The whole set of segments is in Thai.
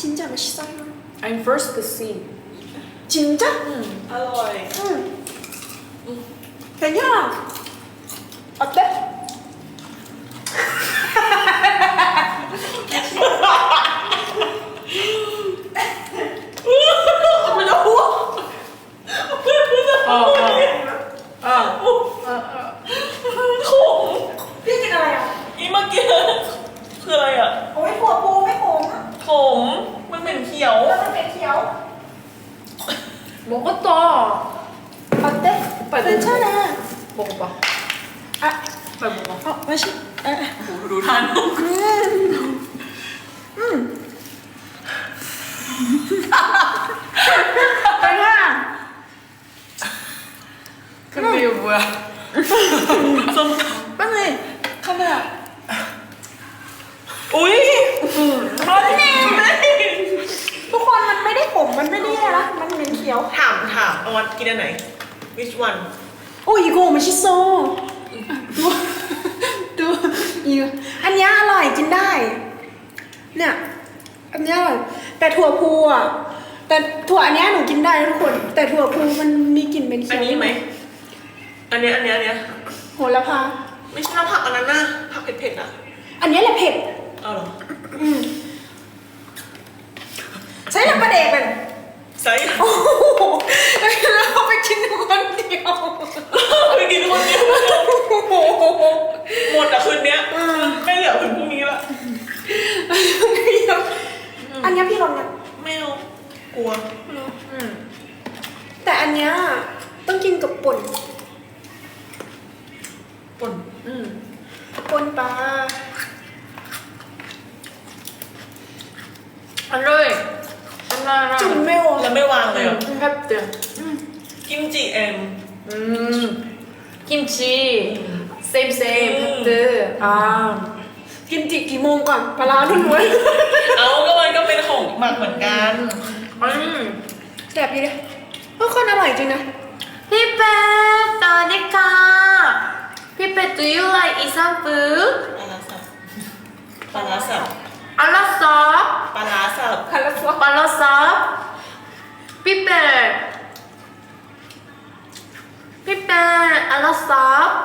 진짜 맛있어요. I'm first to see 진짜? อร่อย 응. 괜찮아. 어때? 먹었다 어때? 괜찮아. 먹어봐 아, 빨리 먹어 어, 맛있. 아, ดูทาน 음. 음. 괜찮아. 근데 이거 뭐야 ส้มต 빨리 카메라. ำอุ้ย ทุกคนมันไม่ได้ขมมันไม่ได้อะไรนะมันเป็นเขี ยว ถามถามเอาวันกินอันไหน which one โอ้ยโกไม่ใช่โซดูดูอันเนี้ยอร่อยกินได้ เนี่ย อันเนี้ยอร่อยแต่ถั่วพูอะแต่ถั่วอันเนี้ยหนูกินได้ทุกคน แต่ถั่วพูมันมีกลิ่นเป็นเคีอันนี้ไหมอันเนี้ยอันเนี้ยอันเนี้ยโหระพา ไม่ใช่ผักอันนั้นนะผักเผ็ดๆอะอันเนี้ยแหละเผ็ด เอาหรอ ป่นอืมป่นปลาอันเลยอร่อยจุ่มไม่วางแล้วไม่วางเลยเหรอครับเดียวกิมจิเอ็มอืมกิมจิเซมเซมเตอร์อ่ากิมจิกี่โมงก่อนปลาล้วนๆเอาก็มันก็เป็นของหมักเหมือนกันอืมแบบดีเลยก็คนอร่อยจริงนะพี่เป๊ปสวัสดีค่ะ พี่เป็ด do you like eat some food ปลาร้าสับ a lot soft ปลาร้าสับ ปลาร้าสับ a lot soft พี่เป็ด พี่เป็ด a lot soft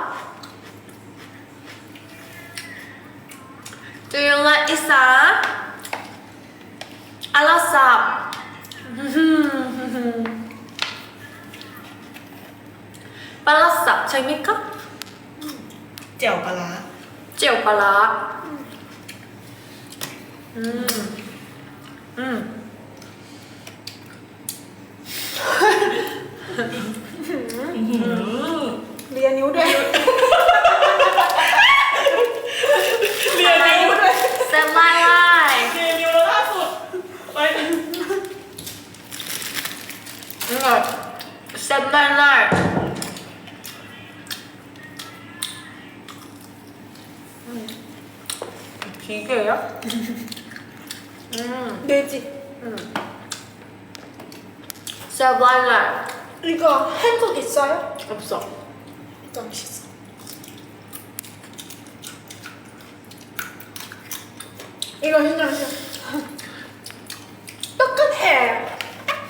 do you like eat some a lot soft ปลาร้าสับใช่ไหมครับ เจียวปลาร้าเจียวปลาร้าอืม อืมเรียนนิ้วด้วย 기계야? 음. 내지. 음. 서블라. 음. 이거 한국 있어요? 없어. 너무 있어. 이거 진짜 맛있어. 똑같아.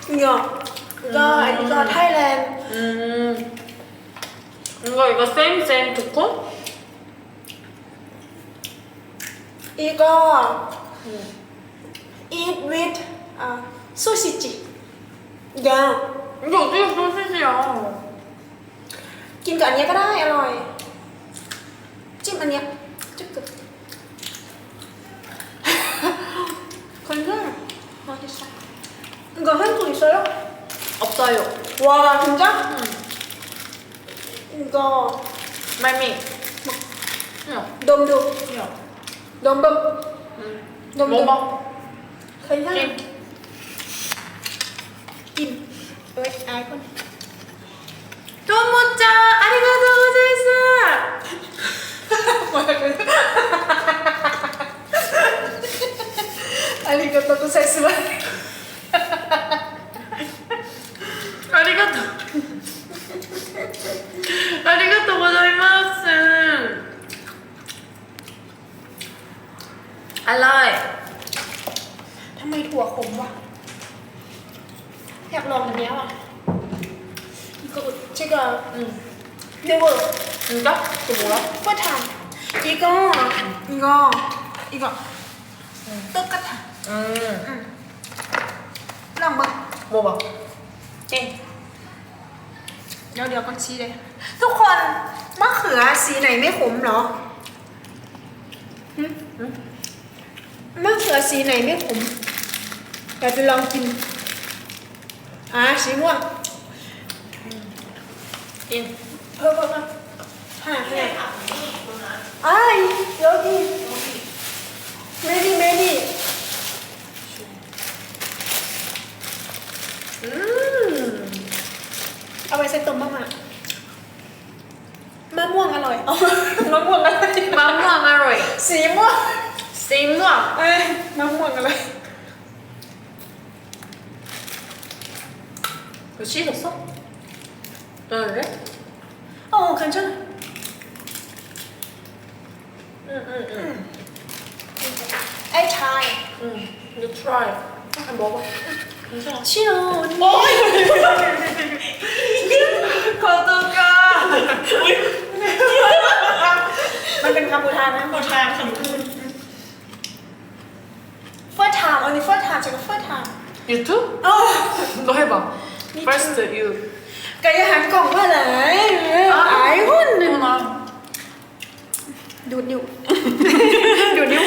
이거. 이거, 음. 이거, 타일랜드. 음. 이거, 이거, 쌤쌤 듣고? 이거 eat with 아 소시지 이거 이게 어떻게 소시지야 กินกับอันเนี้ยก็ได้อร่อย จิ้มอันเนี้ยจุ๊บกึ๊บ คนเรื่องมาที่สอง이거 한국 있어요? 없어요 와 진짜? 응 이거 말미 응 놈도 응 넘버. 넘버. 괜찮아 입. 아이콘 좀 묻자. อร่อยทำไมถั่วขมวะอยากลองอันนี้ยว่ะก็ชิคก็อืมเดี๋ยวอืมก็ถูกแล้วก็ทำอีกก็อีกก็อีกก็ตึ๊กก็ทำอืมอืมลองบ้างโมบอกเก่งเดี๋ยวเดี๋ยวก็ชี้เลย ทุกคนมะเขือสีไหนไม่ขมเหรอ มะเขือสีไหนไม่ขมเดี๋จะลองกิน อ่าสีม่วงกินเพิ่มเพิ่มห้าห้ไอ้ายโยกี้เมดี้เมดี้อืมเอาไปใส่ตุ่มมางมามะม่วงอร่อยเามะม่วงอร่อยมะม่วงอร่อย สีม่วง 세임마 เอ้ยมะม่วงอะไร 너 씻었어? 응 그래? โอ้คันชั่น 응응응 ไอ้ชาย 응 이거 try 한 먹어 괜찮아 ชิโร่ โอ้ย 거두가 มันเป็นคำอุทานนะ หมดทางค่ะ เฟิร์สไทม์อันนี้เฟิร์สไทม์ จากเฟิร์สไทม์ 유튜브? โอ้ 너 해봐 Me First you ไก่หันกล่องว่าไหนไอ้หุ่นหนึ่ง 나 ดูดนิ้ว ดูดนิ้วไหม